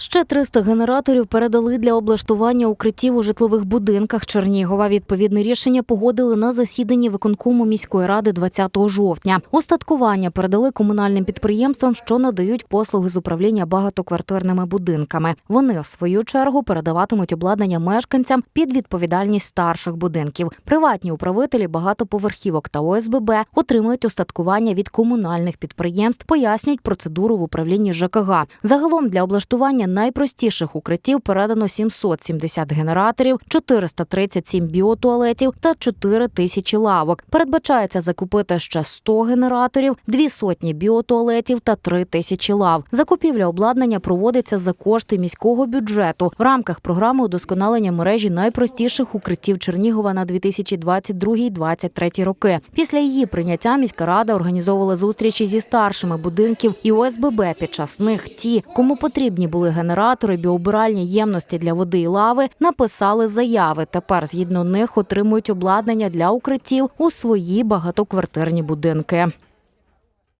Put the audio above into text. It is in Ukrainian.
Ще 300 генераторів передали для облаштування укриттів у житлових будинках Чернігова. Відповідне рішення погодили на засіданні виконкому міської ради 20 жовтня. Остаткування передали комунальним підприємствам, що надають послуги з управління багатоквартирними будинками. Вони в свою чергу передаватимуть обладнання мешканцям під відповідальність старших будинків. Приватні управителі багатоповерхівок та ОСББ отримують остаткування від комунальних підприємств, пояснюють процедуру в управлінні ЖКГ. Загалом для облаштування найпростіших укриттів передано 770 генераторів, 437 біотуалетів та 4 тисячі лавок. Передбачається закупити ще 100 генераторів, дві сотні біотуалетів та 3 тисячі лав. Закупівля обладнання проводиться за кошти міського бюджету в рамках програми удосконалення мережі найпростіших укриттів Чернігова на 2022-2023 роки. Після її прийняття міська рада організовувала зустрічі зі старшими будинків і ОСББ. Під час них ті, кому потрібні були генератори, біобиральні ємності для води і лави, написали заяви. Тепер згідно них отримують обладнання для укриттів у свої багатоквартирні будинки.